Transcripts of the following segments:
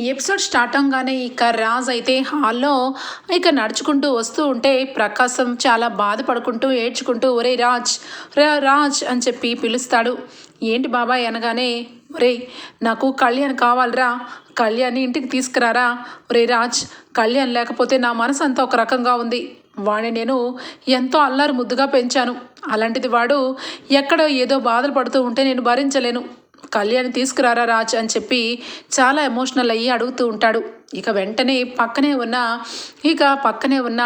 ఈ episode start అవగానే ఇక రాజ్ అయితే హాల్లో ఇక నడుచుకుంటూ వస్తూ ఉంటే ప్రకాశం చాలా బాధపడుకుంటూ ఏడ్చుకుంటూ ఒరే రాజ్ రా రాజ్ అని చెప్పి పిలుస్తాడు. ఏంటి బాబాయ్? అనగానే ఒరే నాకు కళ్యాణ్ కావాలరా. కళ్యాణ్ ఇంటికి తీసుకురారా? ఒరే రాజ్ కళ్యాణ్ లేకపోతే నా మనసు అంతా ఒక రకంగా ఉంది. వాడిని నేను ఎంతో అల్లారు ముద్దుగా పెంచాను. అలాంటిది వాడు ఎక్కడో ఏదో బాధలు పడుతూ ఉంటే నేను భరించలేను. కళ్యాణ్ తీసుకురారా రాజ్ అని చెప్పి చాలా ఎమోషనల్ అయ్యి అడుగుతూ ఉంటాడు. ఇక వెంటనే పక్కనే ఉన్న ఇక పక్కనే ఉన్న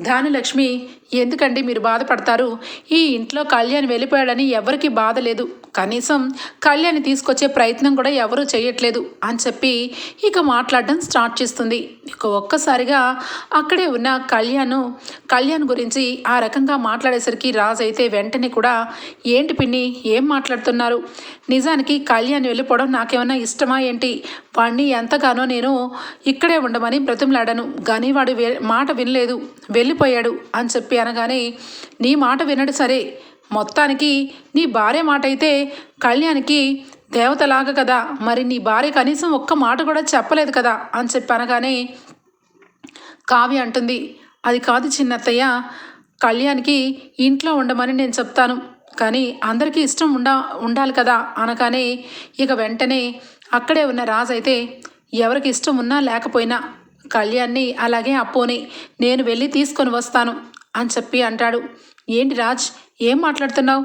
ధానులక్ష్మి ఎందుకండి మీరు బాధపడతారు? ఈ ఇంట్లో కళ్యాణ్ వెళ్ళిపోయాడని ఎవరికి బాధ లేదు. కనీసం కళ్యాణ్ తీసుకొచ్చే ప్రయత్నం కూడా ఎవరూ చేయట్లేదు అని చెప్పి ఇక మాట్లాడడం స్టార్ట్ చేస్తుంది. ఇక ఒక్కసారిగా అక్కడే ఉన్న కళ్యాణ్ కళ్యాణ్ గురించి ఆ రకంగా మాట్లాడేసరికి రాజు అయితే వెంటనే కూడా ఏంటి పిన్ని ఏం మాట్లాడుతున్నారు? నిజానికి కళ్యాణ్ వెళ్ళిపోవడం నాకేమన్నా ఇష్టమా ఏంటి? వాడిని ఎంతగానో నేను ఇక్కడే ఉండమని బ్రతిమలాడాను. కానీ వాడు మాట వినలేదు. వెళ్ళిపోయాడు అని చెప్పి అనగానే నీ మాట వినడు సరే. మొత్తానికి నీ భార్య మాట అయితే కళ్యాణ్కి దేవతలాగా కదా. మరి నీ భార్య కనీసం ఒక్క మాట కూడా చెప్పలేదు కదా అని చెప్పి అనగానే కావ్య అంటుంది. అది కాదు చిన్నత్తయ్య కళ్యాణ్కి ఇంట్లో ఉండమని నేను చెప్తాను. కానీ అందరికీ ఇష్టం ఉండా ఉండాలి కదా అనగానే ఇక వెంటనే అక్కడే ఉన్న రాజు అయితే ఎవరికి ఇష్టం ఉన్నా లేకపోయినా కళ్యాణ్ని అలాగే అప్పోని నేను వెళ్ళి తీసుకొని వస్తాను అని చెప్పి అంటాడు. ఏంటి రాజ్ ఏం మాట్లాడుతున్నావు?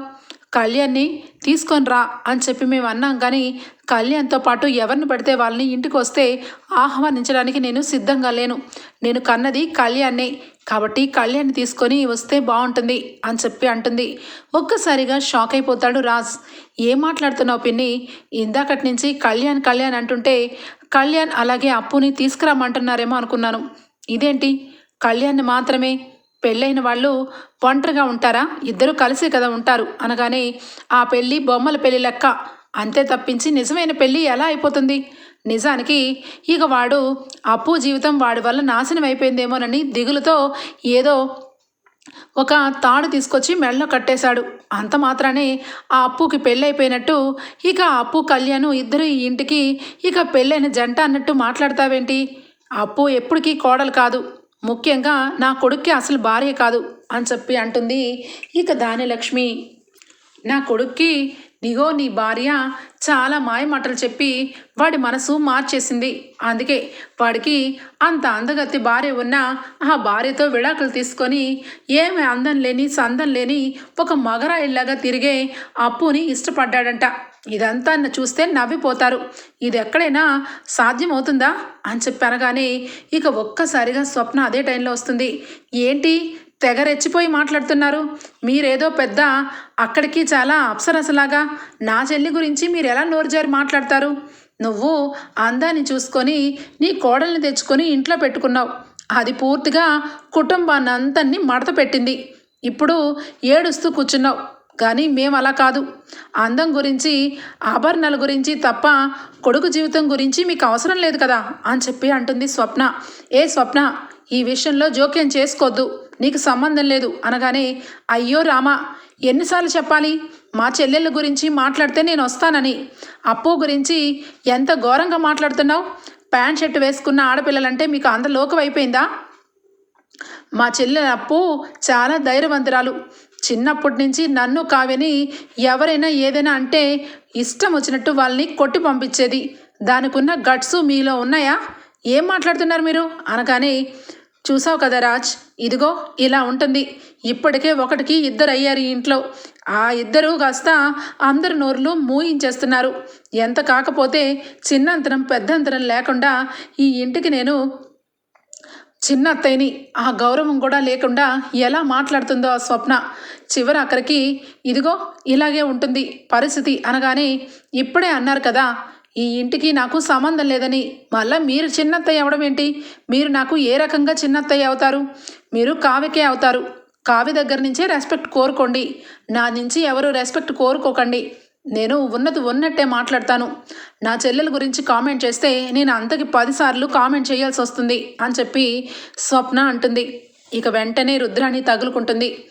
కళ్యాణ్ని తీసుకొని రా అని చెప్పి మేము అన్నాం. కానీ కళ్యాణ్తో పాటు ఎవరిని పడితే వాళ్ళని ఇంటికి వస్తే ఆహ్వానించడానికి నేను సిద్ధంగా లేను. నేను కన్నది కళ్యాణ్నే. కాబట్టి కళ్యాణ్ని తీసుకొని వస్తే బాగుంటుంది అని చెప్పి అంటుంది. ఒక్కసారిగా షాక్ అయిపోతాడు రాజ్. ఏం మాట్లాడుతున్నావు పిన్ని? ఇందాకటి నుంచి కళ్యాణ్ కళ్యాణ్ అంటుంటే కళ్యాణ్ అలాగే అప్పుని తీసుకురామంటున్నారేమో అనుకున్నాను. ఇదేంటి? కళ్యాణ్ని మాత్రమే పెళ్ళైన వాళ్ళు ఒంటరిగా ఉంటారా? ఇద్దరు కలిసే కదా ఉంటారు. అనగానే ఆ పెళ్ళి బొమ్మల పెళ్ళి లెక్క. అంతే తప్పించి నిజమైన పెళ్ళి ఎలా అయిపోతుంది? నిజానికి ఇక వాడు అప్పు జీవితం వాడి వల్ల నాశనం అయిపోయిందేమోనని దిగులుతో ఏదో ఒక తాడు తీసుకొచ్చి మెడలో కట్టేశాడు. అంత మాత్రానే ఆ అప్పుకి పెళ్ళైపోయినట్టు ఇక అప్పు కళ్యాణ్ ఇద్దరు ఈ ఇంటికి ఇక పెళ్ళైన జంట అన్నట్టు మాట్లాడతావేంటి? అప్పు ఎప్పటికీ కోడలు కాదు. ముఖ్యంగా నా కొడుక్కి అసలు భార్య కాదు అని చెప్పి అంటుంది. ఇక దానిలక్ష్మి నా కొడుక్కి నిగో నీ భార్య చాలా మాయమాటలు చెప్పి వాడి మనసు మార్చేసింది. అందుకే వాడికి అంత అందగత్తి భార్య ఉన్నా ఆ భార్యతో విడాకులు తీసుకొని ఏమి అందం లేని సందం లేని ఒక మగరాయిల్లాగా తిరిగే అప్పుని ఇష్టపడ్డాడంట. ఇదంతా చూస్తే నవ్విపోతారు. ఇది ఎక్కడైనా సాధ్యమవుతుందా? అని చెప్పి అనగానే ఇక ఒక్కసారిగా స్వప్న అదే టైంలో వస్తుంది. ఏంటి? తెగ రెచ్చిపోయి మాట్లాడుతున్నారు. మీరేదో పెద్ద అక్కడికి చాలా అప్సరసలాగా నా చెల్లి గురించి మీరు ఎలా నోరుజారి మాట్లాడతారు? నువ్వు అందాన్ని చూసుకొని నీ కోడల్ని తెచ్చుకొని ఇంట్లో పెట్టుకున్నావు. అది పూర్తిగా కుటుంబాన్ని అంతన్ని మడత పెట్టింది. ఇప్పుడు ఏడుస్తూ కూర్చున్నావు. కానీ మేము అలా కాదు. అందం గురించి ఆభరణాల గురించి తప్ప కొడుకు జీవితం గురించి మీకు అవసరం లేదు కదా అని చెప్పి అంటుంది స్వప్న. ఏ స్వప్న ఈ విషయంలో జోక్యం చేసుకోవద్దు నీకు సంబంధం లేదు అనగానే అయ్యో రామా ఎన్నిసార్లు చెప్పాలి? మా చెల్లెళ్ళ గురించి మాట్లాడితే నేను వస్తానని. అప్పు గురించి ఎంత ఘోరంగా మాట్లాడుతున్నావు? ప్యాంట్ షర్ట్ వేసుకున్న ఆడపిల్లలంటే మీకు అంత లోకం అయిపోయిందా? మా చెల్లెల అప్పు చాలా ధైర్యవంతురాలు. చిన్నప్పటి నుంచి నన్ను కావ్యని ఎవరైనా ఏదైనా అంటే ఇష్టం వచ్చినట్టు వాళ్ళని కొట్టి పంపించేది. దానికున్న గట్స్ మీలో ఉన్నాయా? ఏం మాట్లాడుతున్నారు మీరు? అనగానే చూసావు కదా రాజ్ ఇదిగో ఇలా ఉంటుంది. ఇప్పటికే ఒకటికి ఇద్దరు అయ్యారు ఈ ఇంట్లో. ఆ ఇద్దరు కాస్త అందరి నోరులు మూయించేస్తున్నారు. ఎంత కాకపోతే చిన్నంతరం పెద్దంతరం లేకుండా ఈ ఇంటికి నేను చిన్న అత్తయ్యని ఆ గౌరవం కూడా లేకుండా ఎలా మాట్లాడుతుందో ఆ స్వప్న. చివరి అక్కడికి ఇదిగో ఇలాగే ఉంటుంది పరిస్థితి అనగానే ఇప్పుడే అన్నారు కదా ఈ ఇంటికి నాకు సంబంధం లేదని. మళ్ళా మీరు చిన్నత్తయ్య అవ్వడం ఏంటి? మీరు నాకు ఏ రకంగా చిన్నత్తయ్య అవుతారు? మీరు కావ్యకే అవుతారు. కావ్య దగ్గర నుంచే రెస్పెక్ట్ కోరుకోండి. నా నుంచి ఎవరు రెస్పెక్ట్ కోరుకోకండి. నేను ఉన్నది ఉన్నట్టే మాట్లాడతాను. నా చెల్లెల గురించి కామెంట్ చేస్తే నేను అంతకి పదిసార్లు కామెంట్ చేయాల్సి వస్తుంది అని చెప్పి స్వప్న అంటుంది. ఇక వెంటనే రుద్రాణి తగులుకుంటుంది.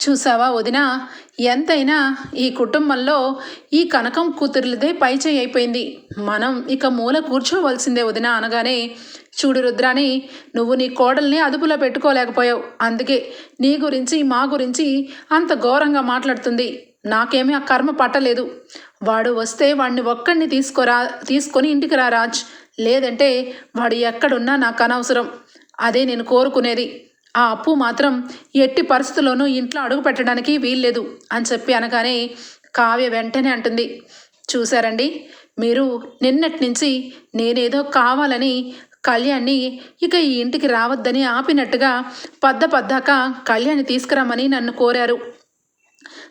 చూసావా వదిన ఎంతైనా ఈ కుటుంబంలో ఈ కనకం కూతురులదే పైచేయి అయిపోయింది. మనం ఇక మూల కూర్చోవలసిందే వదిన అనగానే చూడు రుద్రాని నువ్వు నీ కోడల్ని అదుపులో పెట్టుకోలేకపోయావు. అందుకే నీ గురించి మా గురించి అంత ఘోరంగా మాట్లాడుతుంది. నాకేమీ ఆ కర్మ పట్టలేదు. వాడు వస్తే వాడిని ఒక్కడిని తీసుకురా తీసుకొని ఇంటికి రా రాజ్. లేదంటే వాడు ఎక్కడున్నా నాకు అనవసరం. అదే నేను కోరుకునేది. ఆ అప్పు మాత్రం ఎట్టి పరిస్థితుల్లోనూ ఇంట్లో అడుగు పెట్టడానికి వీల్లేదు అని చెప్పి అనగానే కావ్య వెంటనే అంటుంది. చూశారండి? మీరు నిన్నటి నుంచి నేనేదో కావాలని కళ్యాణ్ని ఇక ఈ ఇంటికి రావద్దని ఆపినట్టుగా పద్ద పద్దాక కళ్యాణ్ని తీసుకురమ్మని నన్ను కోరారు.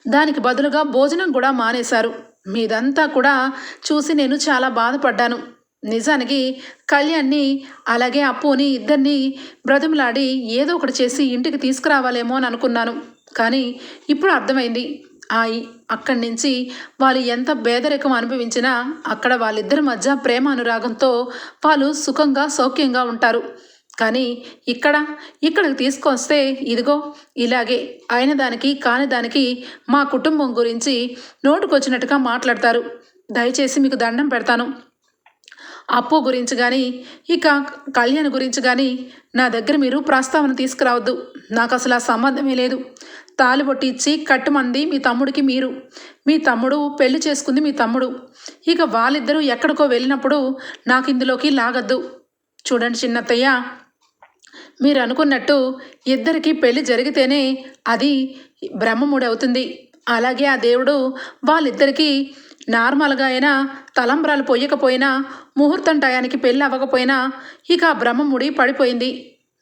దానికి బదులుగా భోజనం కూడా మానేశారు. మీదంతా కూడా చూసి నేను చాలా బాధపడ్డాను. నిజానికి కళ్యాణ్ని అలాగే అప్పుని ఇద్దరిని బ్రతిమలాడి ఏదో ఒకటి చేసి ఇంటికి తీసుకురావాలేమో అని అనుకున్నాను. కానీ ఇప్పుడు అర్థమైంది. ఆ అక్కడి నుంచి వాళ్ళు ఎంత పేదరికం అనుభవించినా అక్కడ వాళ్ళిద్దరి మధ్య ప్రేమ అనురాగంతో వాళ్ళు సుఖంగా సౌఖ్యంగా ఉంటారు. కానీ ఇక్కడ ఇక్కడికి తీసుకొస్తే ఇదిగో ఇలాగే అయిన దానికి కాని దానికి మా కుటుంబం గురించి నోటుకొచ్చినట్టుగా మాట్లాడతారు. దయచేసి మీకు దండం పెడతాను. అప్పు గురించి కానీ ఇక కళ్యాణ్ గురించి కానీ నా దగ్గర మీరు ప్రస్తావన తీసుకురావద్దు. నాకు అసలు ఆ సంబంధమే లేదు. తాలిబొట్టి ఇచ్చి కట్టుమంది మీ తమ్ముడికి మీరు. మీ తమ్ముడు పెళ్ళి చేసుకుంది మీ తమ్ముడు. ఇక వాళ్ళిద్దరూ ఎక్కడికో వెళ్ళినప్పుడు నాకు ఇందులోకి లాగద్దు. చూడండి చిన్నత్తయ్య. మీరు అనుకున్నట్టు ఇద్దరికి పెళ్ళి జరిగితేనే అది బ్రహ్మముడి అవుతుంది అలాగే ఆ దేవుడు వాళ్ళిద్దరికీ నార్మల్గా అయినా తలంబ్రాలు పోయకపోయినా ముహూర్తం టయానికి పెళ్ళి అవ్వకపోయినా ఇక ఆ బ్రహ్మముడి పడిపోయింది.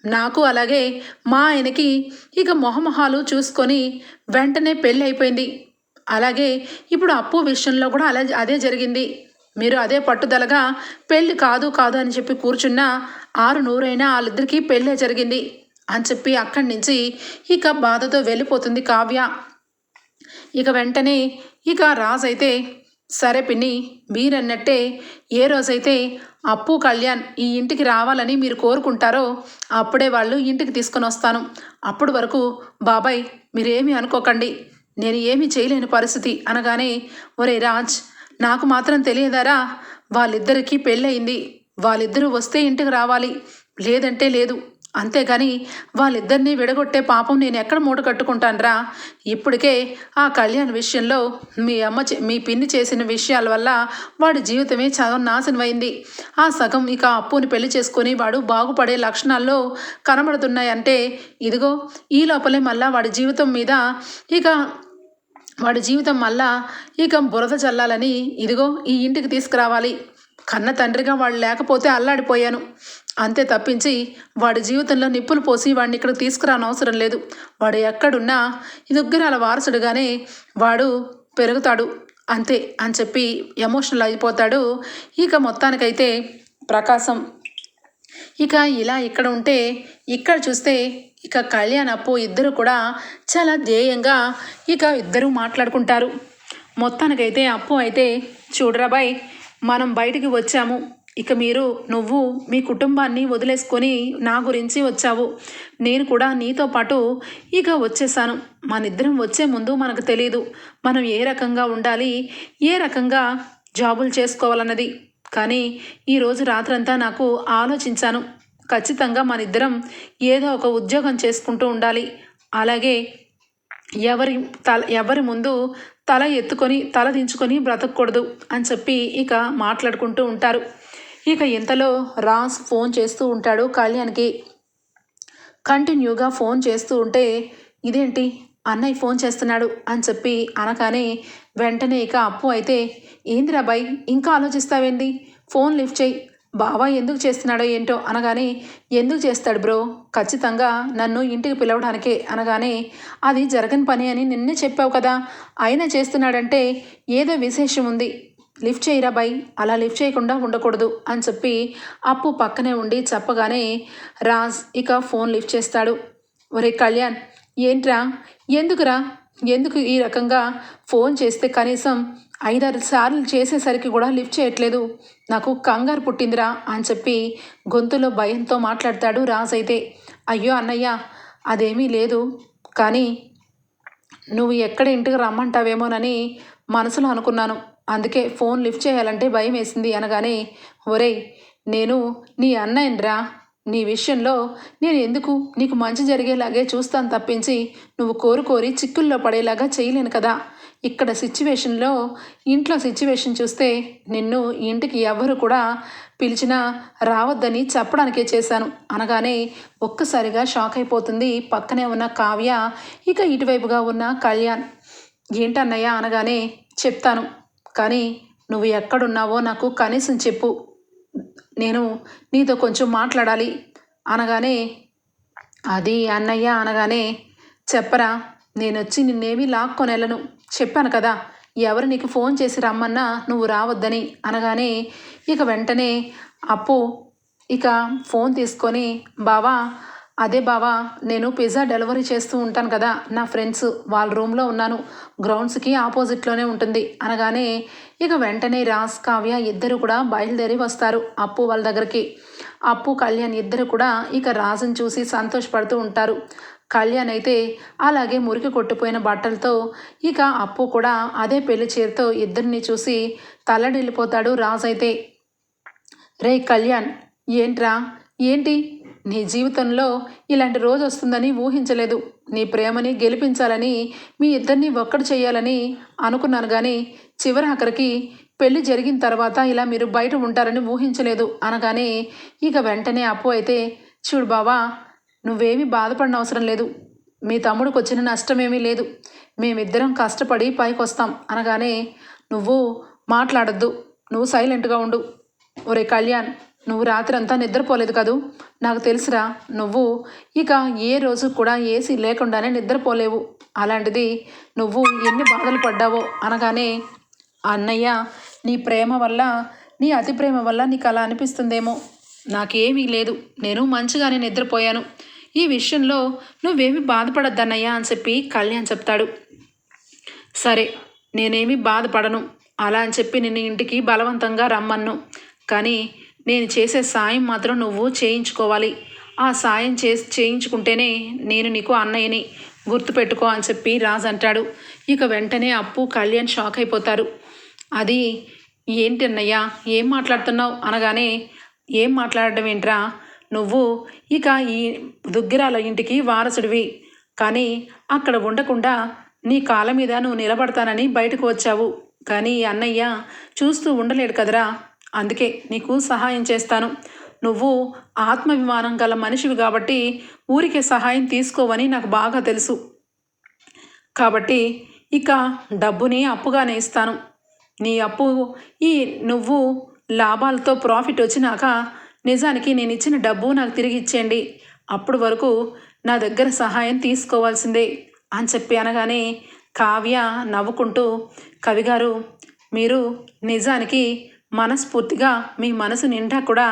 నాకు అలాగే మా ఆయనకి ఇక మొహమొహాలు చూసుకొని వెంటనే పెళ్ళి అయిపోయింది. అలాగే ఇప్పుడు అప్పు విషయంలో కూడా అలా అదే జరిగింది. మీరు అదే పట్టుదలగా పెళ్ళి కాదు కాదు అని చెప్పి కూర్చున్నా ఆరు నూరైనా వాళ్ళిద్దరికీ పెళ్ళే జరిగింది అని చెప్పి అక్కడి నుంచి ఇక బాధతో వెళ్ళిపోతుంది కావ్య. ఇక వెంటనే ఇక రాజ్ అయితే సరే పిన్ని మీరన్నట్టే ఏ రోజైతే అప్పు కళ్యాణ్ ఈ ఇంటికి రావాలని మీరు కోరుకుంటారో అప్పుడే వాళ్ళు ఇంటికి తీసుకొని వస్తాను. అప్పుడు వరకు బాబాయ్ మీరేమీ అనుకోకండి. నేను ఏమీ చేయలేని పరిస్థితి అనగానే ఒరే రాజ్ నాకు మాత్రం తెలియదారా? వాళ్ళిద్దరికీ పెళ్ళయింది. వాళ్ళిద్దరూ వస్తే ఇంటికి రావాలి. లేదంటే లేదు. అంతేగాని వాళ్ళిద్దరినీ విడగొట్టే పాపం నేను ఎక్కడ మూట కట్టుకుంటానరా? ఇప్పటికే ఆ కళ్యాణ్ విషయంలో మీ అమ్మ చే- మీ పిన్ని చేసిన విషయాల వల్ల వాడి జీవితమే సగం నాశనమైంది. ఆ సగం ఇక అప్పుని పెళ్ళి చేసుకొని వాడు బాగుపడే లక్షణాల్లో కనబడుతున్నాయంటే ఇదిగో ఈ లోపలే మళ్ళా వాడి జీవితం మీద ఇక వాడి జీవితం మళ్ళా ఇక బురద చల్లాలని ఇదిగో ఈ ఇంటికి తీసుకురావాలి. కన్న తండ్రిగా వాళ్ళు లేకపోతే అల్లాడిపోయాను. అంతే తప్పించి వాడి జీవితంలో నిప్పులు పోసి వాడిని ఇక్కడ తీసుకురాని అవసరం లేదు. వాడు ఎక్కడున్నా ఇదుగ్గురాల వారసుడుగానే వాడు పెరుగుతాడు. అంతే అని చెప్పి ఎమోషనల్ అయిపోతాడు. ఇక మొత్తానికైతే ప్రకాశం ఇక ఇలా ఇక్కడ ఉంటే ఇక్కడ చూస్తే ఇక కళ్యాణ్ అప్పు ఇద్దరు కూడా చాలా ధ్యేయంగా ఇక ఇద్దరు మాట్లాడుకుంటారు. మొత్తానికైతే అప్పు అయితే చూడరా బాయ్ మనం బయటికి వచ్చాము. ఇక మీరు నువ్వు మీ కుటుంబాన్ని వదిలేసుకొని నా గురించి వచ్చావు. నేను కూడా నీతో పాటు ఇక వచ్చేసాను. మనిద్దరం వచ్చే ముందు మనకు తెలియదు మనం ఏ రకంగా ఉండాలి ఏ రకంగా జాబులు చేసుకోవాలన్నది. కానీ ఈరోజు రాత్రంతా నాకు ఆలోచించాను. ఖచ్చితంగా మనిద్దరం ఏదో ఒక ఉద్యోగం చేసుకుంటూ ఉండాలి. అలాగే ఎవరి తల ఎవరి ముందు తల ఎత్తుకొని తల దించుకొని బ్రతకూడదు అని చెప్పి ఇక మాట్లాడుకుంటూ ఉంటారు. ఇక ఇంతలో రాస్ ఫోన్ చేస్తూ ఉంటాడు కళ్యాణ్కి. కంటిన్యూగా ఫోన్ చేస్తూ ఉంటే ఇదేంటి? అన్నయ్య ఫోన్ చేస్తున్నాడు అని చెప్పి అనగానే వెంటనే ఇక అప్పు అయితే ఏందిరా బాయ్ ఇంకా ఆలోచిస్తావేంది? ఫోన్ లిఫ్ట్ చేయి. బావా ఎందుకు చేస్తున్నాడో ఏంటో అనగానే ఎందుకు చేస్తాడు బ్రో? ఖచ్చితంగా నన్ను ఇంటికి పిలవడానికే అనగానే అది జరగని పని అని నిన్నే చెప్పావు కదా. అయినా చేస్తున్నాడంటే ఏదో విశేషం ఉంది. లిఫ్ట్ చేయరా బాయ్? అలా లిఫ్ట్ చేయకుండా ఉండకూడదు అని చెప్పి అప్పు పక్కనే ఉండి చెప్పగానే రాజ్ ఇక ఫోన్ లిఫ్ట్ చేస్తాడు. ఒరే కళ్యాణ్ ఏంట్రా? ఎందుకురా? ఎందుకు ఈ రకంగా ఫోన్ చేస్తే కనీసం ఐదారు సార్లు చేసేసరికి కూడా లిఫ్ట్ చేయట్లేదు? నాకు కంగారు పుట్టిందిరా అని చెప్పి గొంతులో భయంతో మాట్లాడతాడు రాజ్ అయితే. అయ్యో అన్నయ్య అదేమీ లేదు. కానీ నువ్వు ఎక్కడ ఇంటికి రమ్మంటావేమోనని మనసులో అనుకున్నాను. అందుకే ఫోన్ లిఫ్ట్ చేయాలంటే భయం వేసింది అనగానే ఒరేయ్ నేను నీ అన్నయ్యనరా? నీ విషయంలో నేను ఎందుకు నీకు మంచి జరిగేలాగే చూస్తాను తప్పించి నువ్వు కోరుకోరి చిక్కుల్లో పడేలాగా చేయలేను కదా. ఇక్కడ సిచ్యువేషన్లో ఇంట్లో సిచ్యువేషన్ చూస్తే నిన్ను ఇంటికి ఎవరు కూడా పిలిచినా రావద్దని చెప్పడానికే చేశాను. అనగానే ఒక్కసారిగా షాక్ అయిపోతుంది పక్కనే ఉన్న కావ్య ఇక ఇటువైపుగా ఉన్న కళ్యాణ్. ఏంటన్నయ్య అనగానే చెప్తాను. కానీ నువ్వు ఎక్కడున్నావో నాకు కనీసం చెప్పు. నేను నీతో కొంచెం మాట్లాడాలి అనగానే అది అన్నయ్య అనగానే చెప్పరా నేనొచ్చి నిన్నేమీ లాక్కొని వెళ్ళను చెప్పాను కదా ఎవరు నీకు ఫోన్ చేసి రమ్మన్నా నువ్వు రావద్దని అనగానే ఇక వెంటనే అప్పు ఇక ఫోన్ తీసుకొని బావా అదే బావా నేను పిజ్జా డెలివరీ చేస్తూ ఉంటాను కదా. నా ఫ్రెండ్స్ వాళ్ళ రూమ్లో ఉన్నాను. గ్రౌండ్స్కి ఆపోజిట్లోనే ఉంటుంది. అనగానే ఇక వెంటనే రాస్ కావ్య ఇద్దరు కూడా బయలుదేరి వస్తారు అప్పు వాళ్ళ దగ్గరికి. అప్పు కళ్యాణ్ ఇద్దరు కూడా ఇక రాజుని చూసి సంతోషపడుతూ ఉంటారు. కళ్యాణ్ అయితే అలాగే మురికి కొట్టిపోయిన బట్టలతో ఇక అప్పు కూడా అదే పెళ్ళి చీరతో ఇద్దరిని చూసి తల్లడిల్లిపోతాడు రాజు అయితే రే కళ్యాణ్ ఏంట్రా? ఏంటి? నీ జీవితంలో ఇలాంటి రోజు వస్తుందని ఊహించలేదు. నీ ప్రేమని గెలిపించాలని మీ ఇద్దరిని ఒక్కడు చేయాలని అనుకున్నాను కానీ చివరి ఆఖరికి పెళ్ళి జరిగిన తర్వాత ఇలా మీరు బయట ఉంటారని ఊహించలేదు. అనగానే ఇక వెంటనే అప్పు అయితే చూడు బావా నువ్వేమీ బాధపడిన అవసరం లేదు. మీ తమ్ముడికి వచ్చిన నష్టమేమీ లేదు. మేమిద్దరం కష్టపడి పైకి వస్తాం అనగానే నువ్వు మాట్లాడద్దు. నువ్వు సైలెంట్గా ఉండు. ఒరే కళ్యాణ్ నువ్వు రాత్రి అంతా నిద్రపోలేదు కదూ? నాకు తెలుసురా నువ్వు ఇక ఏ రోజు కూడా ఏసీ లేకుండానే నిద్రపోలేవు. అలాంటిది నువ్వు ఎన్ని బాధలు పడ్డావో అనగానే అన్నయ్య నీ ప్రేమ వల్ల నీ అతి ప్రేమ వల్ల నీకు అలా అనిపిస్తుందేమో. నాకేమీ లేదు. నేను మంచిగానే నిద్రపోయాను. ఈ విషయంలో నువ్వేమీ బాధపడద్దన్నయ్యా అని చెప్పి కళ్యాణ్ చెప్తాడు. సరే నేనేమీ బాధపడను. అలా అని చెప్పి నిన్ను ఇంటికి బలవంతంగా రమ్మన్ను. కానీ నేను చేసే సాయం మాత్రం నువ్వు చేయించుకోవాలి. ఆ సాయం చే చేయించుకుంటేనే నేను నీకు అన్నయ్యని గుర్తుపెట్టుకో అని చెప్పి రాజు అంటాడు. ఇక వెంటనే అప్పు కళ్యాణ్ షాక్ అయిపోతారు. అది ఏంటి అన్నయ్య ఏం మాట్లాడుతున్నావు? అనగానే ఏం మాట్లాడడం ఏంట్రా? నువ్వు ఇక ఈ దుగ్గిరాల ఇంటికి వారసుడివి. కానీ అక్కడ ఉండకుండా నీ కాళ్ళ మీద నువ్వు నిలబడతానని బయటకు వచ్చావు. కానీ ఈ అన్నయ్య చూస్తూ ఉండలేడు కదరా? అందుకే నీకు సహాయం చేస్తాను. నువ్వు ఆత్మాభిమానం గల మనిషివి కాబట్టి ఊరికే సహాయం తీసుకోవని నాకు బాగా తెలుసు. కాబట్టి ఇక డబ్బుని అప్పుగానే ఇస్తాను. నీ అప్పు ఈ నువ్వు లాభాలతో ప్రాఫిట్ వచ్చినాక నిజానికి నేను ఇచ్చిన డబ్బు నాకు తిరిగి ఇచ్చేయండి. అప్పుడు వరకు నా దగ్గర సహాయం తీసుకోవాల్సిందే అని చెప్పి అనగానే కావ్య నవ్వుకుంటూ కవిగారు మీరు నిజానికి మనస్ఫూర్తిగా మీ మనసు నిండా కూడా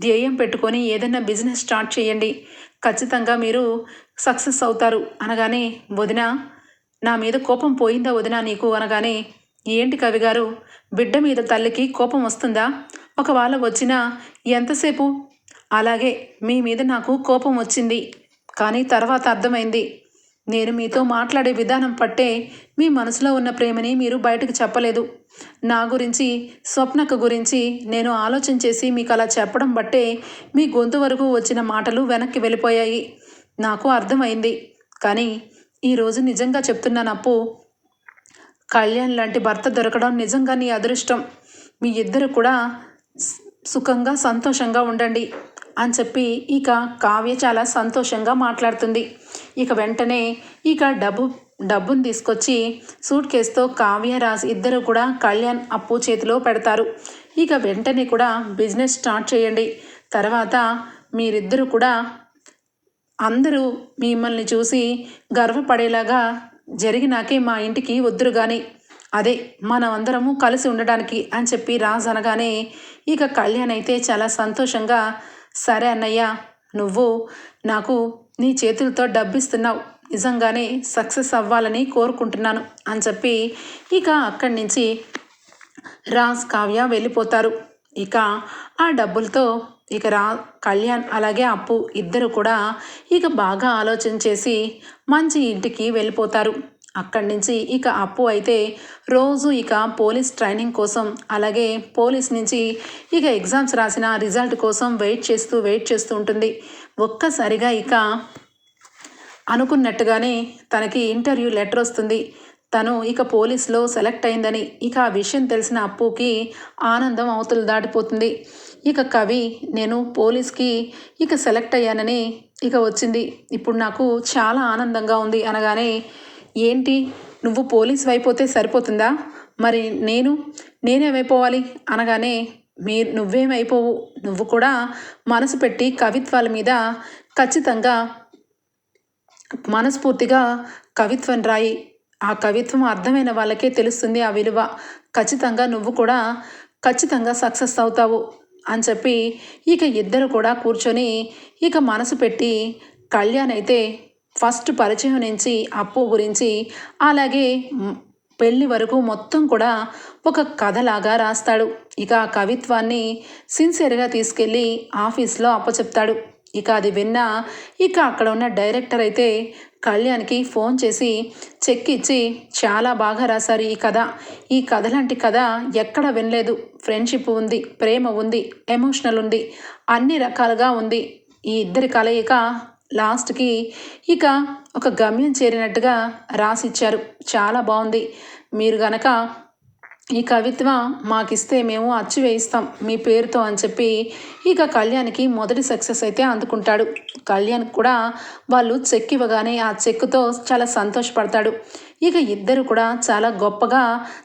ధ్యేయం పెట్టుకొని ఏదైనా బిజినెస్ స్టార్ట్ చేయండి. ఖచ్చితంగా మీరు సక్సెస్ అవుతారు అనగానే వదిన నా మీద కోపం పోయిందా వదిన నీకు? అనగానే ఏంటి కవి గారు బిడ్డ మీద తల్లికి కోపం వస్తుందా? ఒకవేళ వచ్చినా ఎంతసేపు? అలాగే మీ మీద నాకు కోపం వచ్చింది కానీ తర్వాత అర్థమైంది. నేను మీతో మాట్లాడే విధానం పట్టే మీ మనసులో ఉన్న ప్రేమని మీరు బయటకు చెప్పలేదు. నా గురించి స్వప్నక గురించి నేను ఆలోచన చేసి మీకు అలా చెప్పడం బట్టే మీ గొంతు వరకు వచ్చిన మాటలు వెనక్కి వెళ్ళిపోయాయి. నాకు అర్థమైంది. కానీ ఈరోజు నిజంగా చెప్తున్నాను అప్పు కళ్యాణ్ లాంటి భర్త దొరకడం నిజంగా నీ అదృష్టం. మీ ఇద్దరు కూడా సుఖంగా సంతోషంగా ఉండండి. అని చెప్పి ఇక కావ్య చాలా సంతోషంగా మాట్లాడుతుంది. ఇక వెంటనే ఇక డబ్బు డబ్బును తీసుకొచ్చి సూట్ కేసుతో కావ్య రాజ్ ఇద్దరు కూడా కళ్యాణ్ అప్పు చేతిలో పెడతారు. ఇక వెంటనే కూడా బిజినెస్ స్టార్ట్ చేయండి. తర్వాత మీరిద్దరూ కూడా అందరూ మిమ్మల్ని చూసి గర్వపడేలాగా జరిగినాకే మా ఇంటికి వద్దురు కానీ అదే మనం అందరము కలిసి ఉండడానికి అని చెప్పి రాజు అనగానే ఇక కళ్యాణ్ అయితే చాలా సంతోషంగా సరే అన్నయ్య నువ్వు నాకు నీ చేతులతో డబ్బిస్తున్నావు. నిజంగానే సక్సెస్ అవ్వాలని కోరుకుంటున్నాను అని చెప్పి ఇక అక్కడి నుంచి రాజ్ కావ్య వెళ్ళిపోతారు. ఇక ఆ డబ్బులతో ఇక రా కళ్యాణ్ అలాగే అప్పు ఇద్దరు కూడా ఇక బాగా ఆలోచన చేసి మంచి ఇంటికి వెళ్ళిపోతారు. అక్కడి నుంచి ఇక అప్పు అయితే రోజు ఇక పోలీస్ ట్రైనింగ్ కోసం అలాగే పోలీస్ నుంచి ఇక ఎగ్జామ్స్ రాసిన రిజల్ట్ కోసం వెయిట్ చేస్తూ వెయిట్ చేస్తూ ఉంటుంది. ఒక్కసారిగా ఇక అనుకున్నట్టుగానే తనకి ఇంటర్వ్యూ లెటర్ వస్తుంది. తను ఇక పోలీస్లో సెలెక్ట్ అయిందని ఇక ఆ విషయం తెలిసిన అప్పుకి ఆనందం అవతలు దాటిపోతుంది. ఇక కవి నేను పోలీస్కి ఇక సెలెక్ట్ అయ్యానని ఇక వచ్చింది. ఇప్పుడు నాకు చాలా ఆనందంగా ఉంది అనగానే ఏంటి? నువ్వు పోలీస్ అయిపోతే సరిపోతుందా? మరి నేను నేనేమైపోవాలి అనగానే మీ నువ్వేమైపోవు? నువ్వు కూడా మనసు పెట్టి కవిత్వాల మీద ఖచ్చితంగా మనస్ఫూర్తిగా కవిత్వం రాయి. ఆ కవిత్వం అర్థమైన వాళ్ళకే తెలుస్తుంది ఆ విలువ. ఖచ్చితంగా నువ్వు కూడా ఖచ్చితంగా సక్సెస్ అవుతావు అని చెప్పి ఇక ఇద్దరు కూడా కూర్చొని ఇక మనసు పెట్టి కళ్యాణ్ అయితే ఫస్ట్ పరిచయం నుంచి అప్పు గురించి అలాగే పెళ్ళి పెళ్ళి వరకు మొత్తం కూడా ఒక కథలాగా రాస్తాడు. ఇక ఆ కవిత్వాన్ని సిన్సియర్గా తీసుకెళ్ళి ఆఫీస్లో అప్పచెప్తాడు. ఇక అది విన్న ఇక అక్కడ ఉన్న డైరెక్టర్ అయితే కళ్యాణ్కి ఫోన్ చేసి చెక్ ఇచ్చి చాలా బాగా రాశారు ఈ కథ. ఈ కథ లాంటి కథ ఎక్కడ వినలేదు. ఫ్రెండ్షిప్ ఉంది ప్రేమ ఉంది ఎమోషనల్ ఉంది అన్ని రకాలుగా ఉంది. ఈ ఇద్దరి కలయిక లాస్ట్కి ఇక ఒక గమ్యం చేరినట్టుగా రాసిచ్చారు. చాలా బాగుంది మీరు గనక ఈ కవిత్వ మాకిస్తే మేము అచ్చు వేయిస్తాం మీ పేరుతో అని చెప్పి ఇక కళ్యాణ్కి మొదటి సక్సెస్ అయితే అందుకుంటాడు. కళ్యాణ్ కూడా వాళ్ళు చెక్ ఇవ్వగానే ఆ చెక్కుతో చాలా సంతోషపడతాడు. ఇక ఇద్దరు కూడా చాలా గొప్పగా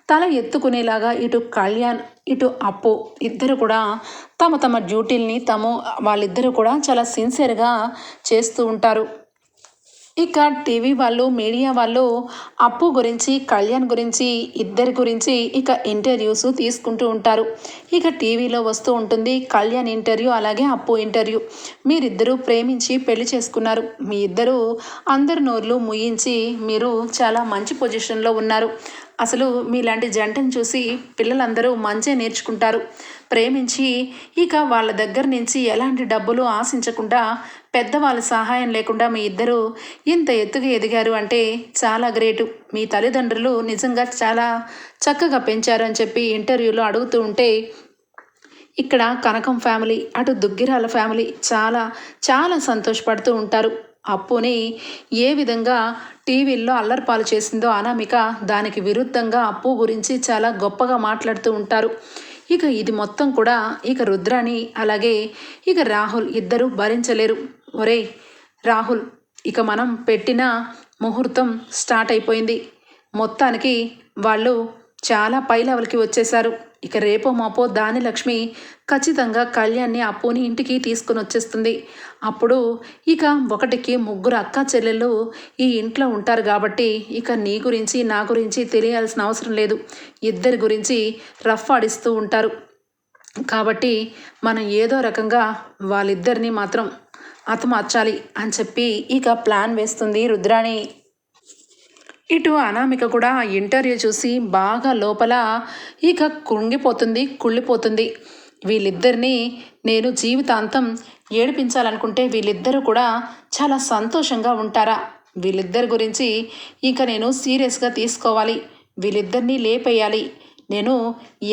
తల ఎత్తుకునేలాగా ఇటు కళ్యాణ్ ఇటు అప్పు ఇద్దరు కూడా తమ తమ డ్యూటీల్ని తము వాళ్ళిద్దరూ కూడా చాలా సిన్సియర్గా చేస్తూ ఉంటారు. ఇక టీవీ వాళ్ళు మీడియా వాళ్ళు అప్పు గురించి కళ్యాణ్ గురించి ఇద్దరి గురించి ఇక ఇంటర్వ్యూస్ తీసుకుంటూ ఉంటారు. ఇక టీవీలో వస్తూ ఉంటుంది కళ్యాణ్ ఇంటర్వ్యూ అలాగే అప్పు ఇంటర్వ్యూ. మీరిద్దరూ ప్రేమించి పెళ్ళి చేసుకున్నారు. మీ ఇద్దరు అందరి నోర్లు ముయించి మీరు చాలా మంచి పొజిషన్లో ఉన్నారు. అసలు మీలాంటి జంటను చూసి పిల్లలందరూ మంచి నేర్చుకుంటారు. ప్రేమించి ఇక వాళ్ళ దగ్గర నుంచి ఎలాంటి డబ్బులు ఆశించకుండా పెద్దవాళ్ళ సహాయం లేకుండా మీ ఇద్దరు ఇంత ఎత్తుగా ఎదిగారు అంటే చాలా గ్రేటు. మీ తల్లిదండ్రులు నిజంగా చాలా చక్కగా పెంచారు అని చెప్పి ఇంటర్వ్యూలో అడుగుతూ ఉంటే ఇక్కడ కనకం ఫ్యామిలీ అటు దుగ్గిరాల ఫ్యామిలీ చాలా చాలా సంతోషపడుతూ ఉంటారు. అప్పుని ఏ విధంగా టీవీల్లో అల్లరిపాలు చేసిందో అనామిక దానికి విరుద్ధంగా అప్పు గురించి చాలా గొప్పగా మాట్లాడుతూ ఉంటారు. ఇక ఇది మొత్తం కూడా ఇక రుద్రాని అలాగే ఇక రాహుల్ ఇద్దరు భరించలేరు. ఒరేయ్ రాహుల్ ఇక మనం పెట్టిన ముహూర్తం స్టార్ట్ అయిపోయింది. మొత్తానికి వాళ్ళు చాలా పై లెవెల్కి వచ్చేశారు. ఇక రేపో మాపో దాని లక్ష్మి ఖచ్చితంగా కళ్యాణ్ని అప్పుని ఇంటికి తీసుకుని వచ్చేస్తుంది. అప్పుడు ఇక ఒకటికి ముగ్గురు అక్క చెల్లెళ్ళు ఈ ఇంట్లో ఉంటారు కాబట్టి ఇక నీ గురించి నా గురించి తెలియాల్సిన అవసరం లేదు. ఇద్దరి గురించి రఫ్ ఆడిస్తూ ఉంటారు. కాబట్టి మనం ఏదో రకంగా వాళ్ళిద్దరిని మాత్రం హతమార్చాలి అని చెప్పి ఇక ప్లాన్ వేస్తుంది రుద్రాణి. ఇటు అనామిక కూడా ఇంటర్వ్యూ చూసి బాగా లోపల ఇక కుంగిపోతుంది కుళ్ళిపోతుంది. వీళ్ళిద్దరినీ నేను జీవితాంతం ఏడిపించాలనుకుంటే వీళ్ళిద్దరూ కూడా చాలా సంతోషంగా ఉంటారా? వీళ్ళిద్దరి గురించి ఇక నేను సీరియస్గా తీసుకోవాలి. వీళ్ళిద్దరినీ లేపేయాలి. నేను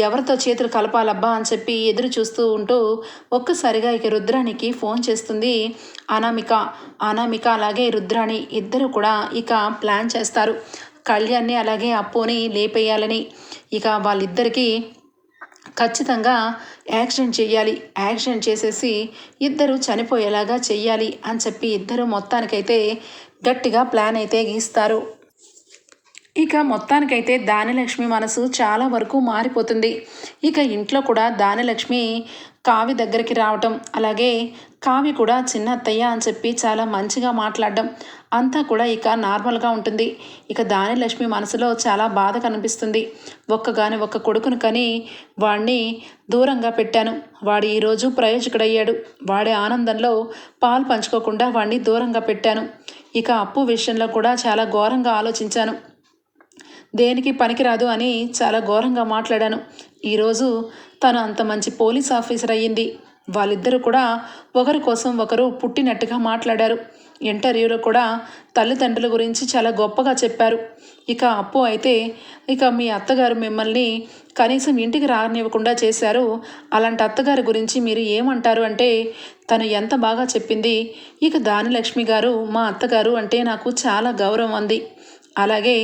ఎవరితో చేతులు కలపాలబ్బా అని చెప్పి ఎదురు చూస్తూ ఉంటూ ఒక్కసారిగా ఇక రుద్రానికి ఫోన్ చేస్తుంది. అనామిక అనామిక అలాగే రుద్రాణి ఇద్దరు కూడా ఇక ప్లాన్ చేస్తారు. కళ్యాణ్ని అలాగే అప్పుని లేపేయాలని. ఇక వాళ్ళిద్దరికీ ఖచ్చితంగా యాక్సిడెంట్ చేయాలి. యాక్సిడెంట్ చేసేసి ఇద్దరు చనిపోయేలాగా చెయ్యాలి అని చెప్పి ఇద్దరు మొత్తానికైతే గట్టిగా ప్లాన్ అయితే గీస్తారు. ఇక మొత్తానికైతే దానిలక్ష్మి మనసు చాలా వరకు మారిపోతుంది. ఇక ఇంట్లో కూడా దానిలక్ష్మి కావి దగ్గరికి రావటం అలాగే కావి కూడా చిన్న అత్తయ్య అని చెప్పి చాలా మంచిగా మాట్లాడడం అంతా కూడా ఇక నార్మల్గా ఉంటుంది. ఇక దానిలక్ష్మి మనసులో చాలా బాధ కనిపిస్తుంది. ఒక్కగాని ఒక్క కొడుకును కని వాడిని దూరంగా పెట్టాను. వాడు ఈరోజు ప్రయోజకుడయ్యాడు. వాడి ఆనందంలో పాలు పంచుకోకుండా వాడిని దూరంగా పెట్టాను. ఇక అప్పు విషయంలో కూడా చాలా ఘోరంగా ఆలోచించాను. దేనికి పనికిరాదు అని చాలా ఘోరంగా మాట్లాడాను. ఈరోజు తను అంత మంచి పోలీస్ ఆఫీసర్ అయ్యింది. వాళ్ళిద్దరూ కూడా ఒకరి కోసం ఒకరు పుట్టినట్టుగా మాట్లాడారు. ఇంటర్వ్యూలో కూడా తల్లిదండ్రుల గురించి చాలా గొప్పగా చెప్పారు. ఇక అప్పు అయితే ఇక మీ అత్తగారు మిమ్మల్ని కనీసం ఇంటికి రానివ్వకుండా చేశారు. అలాంటి అత్తగారి గురించి మీరు ఏమంటారు అంటే తను ఎంత బాగా చెప్పింది? ఇక దానిలక్ష్మి గారు మా అత్తగారు అంటే నాకు చాలా గౌరవం ఉంది అలాగే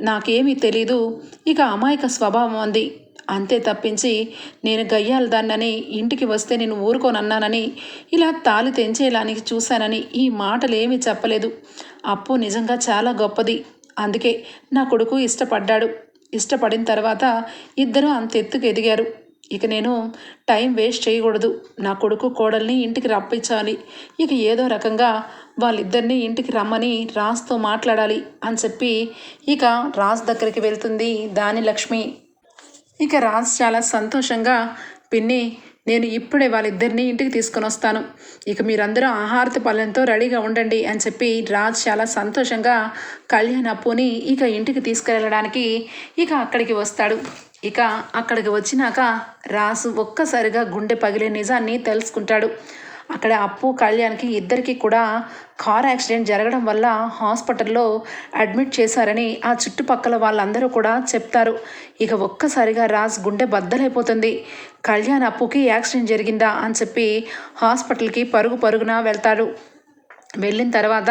నాకేమీ తెలీదు. ఇక అమాయక స్వభావం అంది అంతే తప్పించి నేను గయ్యాల దాన్నని ఇంటికి వస్తే నేను ఊరుకోనన్నానని ఇలా తాలి తెంచేలానికి చూశానని ఈ మాటలేమీ చెప్పలేదు. అప్పు నిజంగా చాలా గొప్పది. అందుకే నా కొడుకు ఇష్టపడ్డాడు. ఇష్టపడిన తర్వాత ఇద్దరూ అంత ఎత్తుకు ఎదిగారు. ఇక నేను టైం వేస్ట్ చేయకూడదు. నా కొడుకు కోడల్ని ఇంటికి రప్పించాలి. ఇక ఏదో రకంగా వాళ్ళిద్దరిని ఇంటికి రమ్మని రాజ్తో మాట్లాడాలి అని చెప్పి ఇక రాజ్ దగ్గరికి వెళ్తుంది దాని లక్ష్మి. ఇక రాజ్ చాలా సంతోషంగా పిన్ని నేను ఇప్పుడే వాళ్ళిద్దరిని ఇంటికి తీసుకొని వస్తాను. ఇక మీరందరూ ఆహారత పళ్ళెంతో రెడీగా ఉండండి అని చెప్పి రాజ్ చాలా సంతోషంగా కళ్యాణ్ అప్పుని ఇక ఇంటికి తీసుకెళ్ళడానికి ఇక అక్కడికి వస్తాడు. ఇక అక్కడికి వచ్చినాక రాసు ఒక్కసారిగా గుండె పగిలే నిజాన్ని తెలుసుకుంటాడు. అక్కడ అప్పు కళ్యాణ్కి ఇద్దరికి కూడా కార్ యాక్సిడెంట్ జరగడం వల్ల హాస్పిటల్లో అడ్మిట్ చేశారని ఆ చుట్టుపక్కల వాళ్ళందరూ కూడా చెప్తారు. ఇక ఒక్కసారిగా రాజ్ గుండె బద్దలైపోతుంది. కళ్యాణ్ అప్పుకి యాక్సిడెంట్ జరిగిందా అని చెప్పి హాస్పిటల్కి పరుగు పరుగున వెళ్తాడు. వెళ్ళిన తర్వాత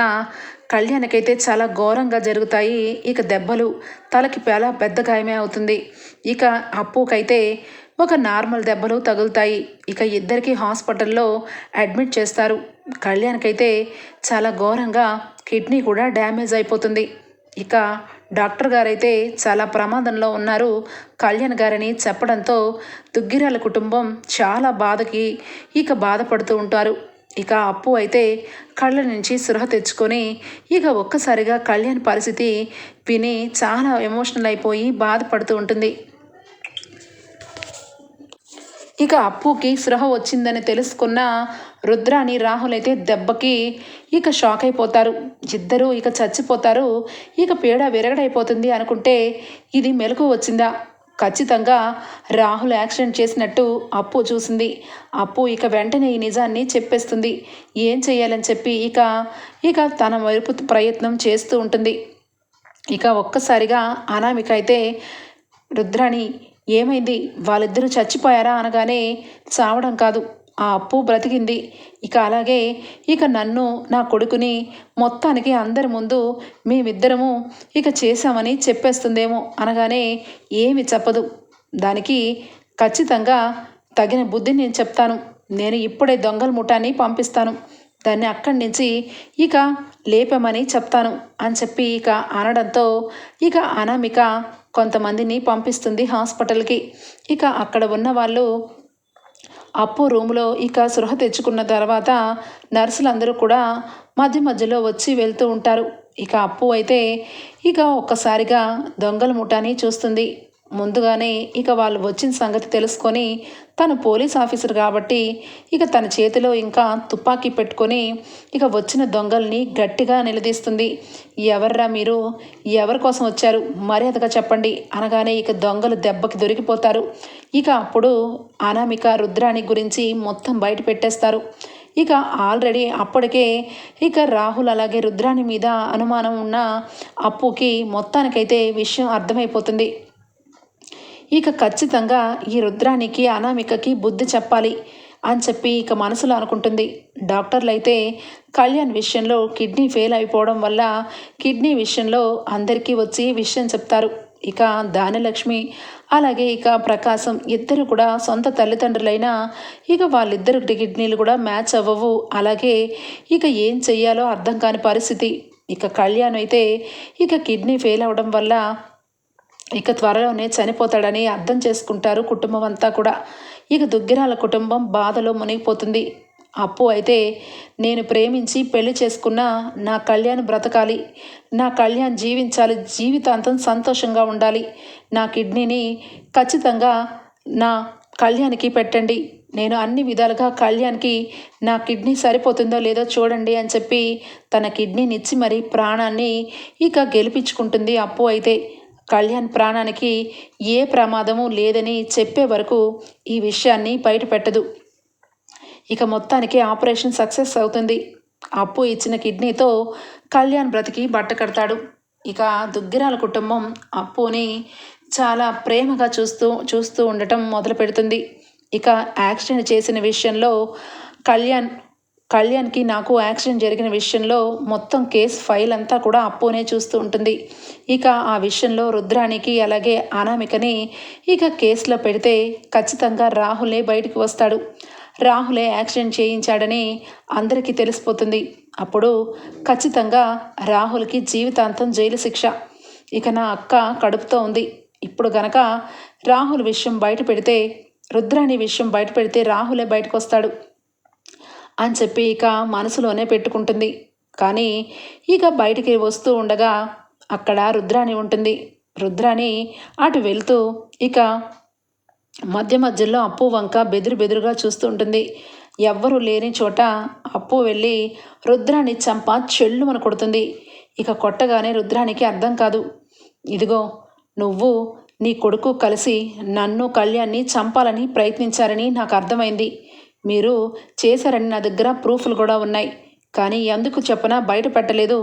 కళ్యాణ్కైతే చాలా ఘోరంగా జరుగుతాయి. ఇక దెబ్బలు తలకి చాలా పెద్ద గాయమే అవుతుంది. ఇక అప్పుకైతే ఒక నార్మల్ దెబ్బలు తగులుతాయి. ఇక ఇద్దరికి హాస్పిటల్లో అడ్మిట్ చేస్తారు. కళ్యాణ్కైతే చాలా ఘోరంగా కిడ్నీ కూడా డ్యామేజ్ అయిపోతుంది. ఇక డాక్టర్ గారైతే చాలా ప్రమాదంలో ఉన్నారు. కళ్యాణ్ గారని చెప్పడంతో దుగ్గిరాల కుటుంబం చాలా బాధకి ఇక బాధపడుతూ ఉంటారు. ఇక అప్పు అయితే కళ్ళ నుంచి సృహ తెచ్చుకొని ఇక ఒక్కసారిగా కళ్యాణ్ పరిస్థితి విని చాలా ఎమోషనల్ అయిపోయి బాధపడుతూ ఉంటుంది. ఇక అప్పుకి సృహ వచ్చిందని తెలుసుకున్న రుద్రాని రాహుల్ అయితే దెబ్బకి ఇక షాక్ అయిపోతారు. ఇద్దరు ఇక చచ్చిపోతారు. ఇక పీడ విరగడైపోతుంది అనుకుంటే ఇది మెలకు వచ్చిందా? ఖచ్చితంగా రాహుల్ యాక్సిడెంట్ చేసినట్టు అప్పు చూసింది. అప్పు ఇక వెంటనే ఈ నిజాన్ని చెప్పేస్తుంది. ఏం చేయాలని చెప్పి ఇక ఇక తన వైపు ప్రయత్నం చేస్తూ ఉంటుంది. ఇక ఒక్కసారిగా అనామిక అయితే రుద్రాణి ఏమైంది? వాళ్ళిద్దరూ చచ్చిపోయారా అనగానే చావడం కాదు. ఆ అప్పు బ్రతికింది. ఇక అలాగే ఇక నన్ను నా కొడుకుని మొత్తానికి అందరి ముందు మేమిద్దరము ఇక చేశామని చెప్పేస్తుందేమో అనగానే ఏమి చెప్పదు. దానికి ఖచ్చితంగా తగిన బుద్ధి నేను చెప్తాను. నేను ఇప్పుడే దొంగల ముఠాన్ని పంపిస్తాను. దాన్ని అక్కడి నుంచి ఇక లేపమని చెప్తాను అని చెప్పి ఇక అనడంతో ఇక అనామిక కొంతమందిని పంపిస్తుంది హాస్పిటల్కి. ఇక అక్కడ ఉన్న వాళ్ళు అప్పు రూములో ఇక సృహ తెచ్చుకున్న తర్వాత నర్సులందరూ కూడా మధ్య మధ్యలో వచ్చి వెళ్తూ ఉంటారు. ఇక అప్పు అయితే ఇక ఒక్కసారిగా దొంగల ముఠాని చూస్తుంది. ముందుగానే ఇక వాళ్ళు వచ్చిన సంగతి తెలుసుకొని తను పోలీస్ ఆఫీసర్ కాబట్టి ఇక తన చేతిలో ఇంకా తుపాకీ పెట్టుకొని ఇక వచ్చిన దొంగల్ని గట్టిగా నిలదీస్తుంది. ఎవర్రా మీరు? ఎవరి కోసం వచ్చారు? మర్యాదగా చెప్పండి అనగానే ఇక దొంగలు దెబ్బకి దొరికిపోతారు. ఇక అప్పుడు అనామిక రుద్రాణి గురించి మొత్తం బయట పెట్టేస్తారు. ఇక ఆల్రెడీ అప్పటికే ఇక రాహుల్ అలాగే రుద్రాణి మీద అనుమానం ఉన్న అప్పుకి మొత్తానికైతే విషయం అర్థమైపోతుంది. ఇక ఖచ్చితంగా ఈ రుద్రానికి అనామికకి బుద్ధి చెప్పాలి అని చెప్పి ఇక మనసులో అనుకుంటుంది. డాక్టర్లు అయితే కళ్యాణ్ విషయంలో కిడ్నీ ఫెయిల్ అయిపోవడం వల్ల కిడ్నీ విషయంలో అందరికీ వచ్చి విషయం చెప్తారు. ఇక దానిలక్ష్మి అలాగే ఇక ప్రకాశం ఇద్దరు కూడా సొంత తల్లిదండ్రులైనా ఇక వాళ్ళిద్దరు కిడ్నీలు కూడా మ్యాచ్ అవ్వవు. అలాగే ఇక ఏం చెయ్యాలో అర్థం కాని పరిస్థితి. ఇక కళ్యాణ్ అయితే ఇక కిడ్నీ ఫెయిల్ అవడం వల్ల ఇక త్వరలోనే చనిపోతాడని అర్థం చేసుకుంటారు కుటుంబం అంతా కూడా. ఇక దుగ్గిరాల కుటుంబం బాధలో మునిగిపోతుంది. అప్పు అయితే నేను ప్రేమించి పెళ్ళి చేసుకున్న నా కళ్యాణ్ బ్రతకాలి. నా కళ్యాణ్ జీవించాలి. జీవితాంతం సంతోషంగా ఉండాలి. నా కిడ్నీని ఖచ్చితంగా నా కళ్యాణ్కి పెట్టండి. నేను అన్ని విధాలుగా కళ్యాణ్కి నా కిడ్నీ సరిపోతుందో లేదో చూడండి అని చెప్పి తన కిడ్నీని ఇచ్చి మరి ప్రాణాన్ని ఇక గెలిపించుకుంటుంది అప్పు అయితే. కళ్యాణ్ ప్రాణానికి ఏ ప్రమాదము లేదని చెప్పే వరకు ఈ విషయాన్ని బయటపెట్టదు. ఇక మొత్తానికి ఆపరేషన్ సక్సెస్ అవుతుంది. అప్పు ఇచ్చిన కిడ్నీతో కళ్యాణ్ బ్రతికి బట్ట కడతాడు. ఇక దుగ్గిరాల కుటుంబం అప్పుని చాలా ప్రేమగా చూస్తూ చూస్తూ ఉండటం మొదలు పెడుతుంది ఇక యాక్సిడెంట్ చేసిన విషయంలో కళ్యాణ్ కళ్యాణ్కి నాకు యాక్సిడెంట్ జరిగిన విషయంలో మొత్తం కేసు ఫైల్ అంతా కూడా అప్పునే చూస్తూ ఉంటుంది. ఇక ఆ విషయంలో రుద్రానికి అలాగే అనామికని ఇక కేసులో పెడితే ఖచ్చితంగా రాహులే బయటికి వస్తాడు. రాహులే యాక్సిడెంట్ చేయించాడని అందరికీ తెలిసిపోతుంది. అప్పుడు ఖచ్చితంగా రాహుల్కి జీవితాంతం జైలు శిక్ష. ఇక నా అక్క కడుపుతో ఉంది. ఇప్పుడు గనక రాహుల్ విషయం బయట పెడితే రుద్రాణి విషయం బయట పెడితే రాహులే బయటకు వస్తాడు అని చెప్పి ఇక మనసులోనే పెట్టుకుంటుంది. కానీ ఇక బయటికి వస్తూ ఉండగా అక్కడ రుద్రాణి ఉంటుంది. రుద్రాణి అటు వెళ్తూ ఇక మధ్య మధ్యలో అప్పు వంక బెదురు బెదురుగా చూస్తూ ఉంటుంది. ఎవ్వరూ లేని చోట అప్పు వెళ్ళి రుద్రాణి చంప చెల్లుమని కొడుతుంది. ఇక కొట్టగానే రుద్రానికి అర్థం కాదు. ఇదిగో నువ్వు నీ కొడుకు కలిసి నన్ను కళ్యాణ్ని చంపాలని ప్రయత్నించారని నాకు అర్థమైంది. మీరు చేశారని నా దగ్గర ప్రూఫ్లు కూడా ఉన్నాయి. కానీ ఎందుకు చెప్పనా బయట పెట్టలేదు.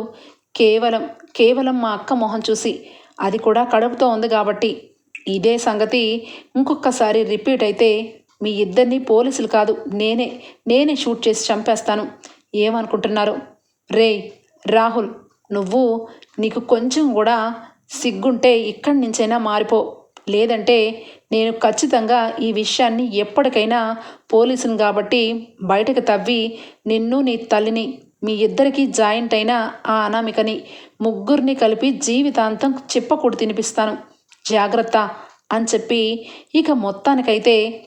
కేవలం కేవలం మా అక్క మొహం చూసి. అది కూడా కడుపుతో ఉంది కాబట్టి. ఇదే సంగతి ఇంకొకసారి రిపీట్ అయితే మీ ఇద్దరిని పోలీసులు కాదు నేనే నేనే షూట్ చేసి చంపేస్తాను. ఏమనుకుంటున్నారు? రే రాహుల్ నువ్వు నీకు కొంచెం కూడా సిగ్గుంటే ఇక్కడి నుంచైనా మారిపో. లేదంటే నేను ఖచ్చితంగా ఈ విషయాన్ని ఎప్పటికైనా పోలీసుని కాబట్టి బయటకు తవ్వి నిన్ను నీ తల్లిని మీ ఇద్దరికీ జాయింట్ అయిన ఆ అనామికని ముగ్గురిని కలిపి జీవితాంతం చెప్పకూడదు తినిపిస్తాను. జాగ్రత్త అని చెప్పి ఇక మొత్తానికైతే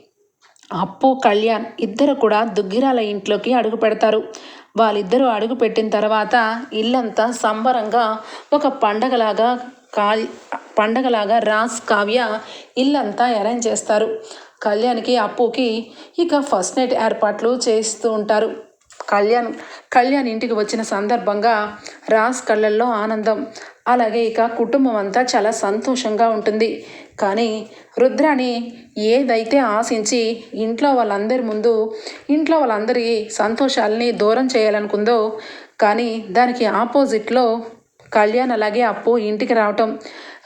అప్పు కళ్యాణ్ ఇద్దరు కూడా దుగ్గిరాల ఇంట్లోకి అడుగు పెడతారు. వాళ్ళిద్దరూ అడుగు పెట్టిన తర్వాత ఇల్లంతా సంబరంగా ఒక పండగలాగా కాల్ పండగలాగా రాస్ కావ్య ఇల్లంతా అరేంజ్ చేస్తారు. కళ్యాణ్కి అప్పుకి ఇక ఫస్ట్ నైట్ ఏర్పాట్లు చేస్తూ ఉంటారు. కళ్యాణ్ కళ్యాణ్ ఇంటికి వచ్చిన సందర్భంగా రాస్ కళ్ళల్లో ఆనందం. అలాగే ఇక కుటుంబం అంతా చాలా సంతోషంగా ఉంటుంది. కానీ రుద్రాని ఏదైతే ఆశించి ఇంట్లో వాళ్ళందరి ముందు ఇంట్లో వాళ్ళందరి సంతోషాలని దూరం చేయాలనుకుందో కానీ దానికి ఆపోజిట్లో కళ్యాణ్ అలాగే అప్పు ఇంటికి రావటం.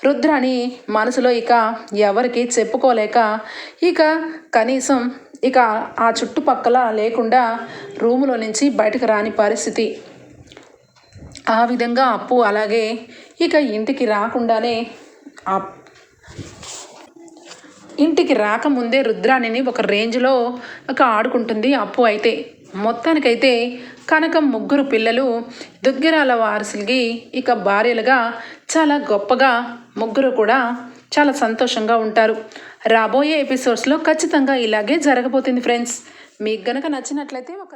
రుద్రాని మనసులో ఇక ఎవరికి చెప్పుకోలేక ఇక కనీసం ఇక ఆ చుట్టుపక్కల లేకుండా రూములో నుంచి బయటకు రాని పరిస్థితి. ఆ విధంగా అప్పు అలాగే ఇక ఇంటికి రాకుండానే ఇంటికి రాకముందే రుద్రాణిని ఒక రేంజ్లో ఒక ఆడుకుంటుంది అప్పు అయితే. మొత్తానికైతే కనకం ముగ్గురు పిల్లలు దుగ్గిరాల వారసులకి ఇక భార్యలుగా చాలా గొప్పగా ముగ్గురు కూడా చాలా సంతోషంగా ఉంటారు. రాబోయే ఎపిసోడ్స్లో ఖచ్చితంగా ఇలాగే జరగబోతుంది ఫ్రెండ్స్. మీకు గనక నచ్చినట్లయితే ఒక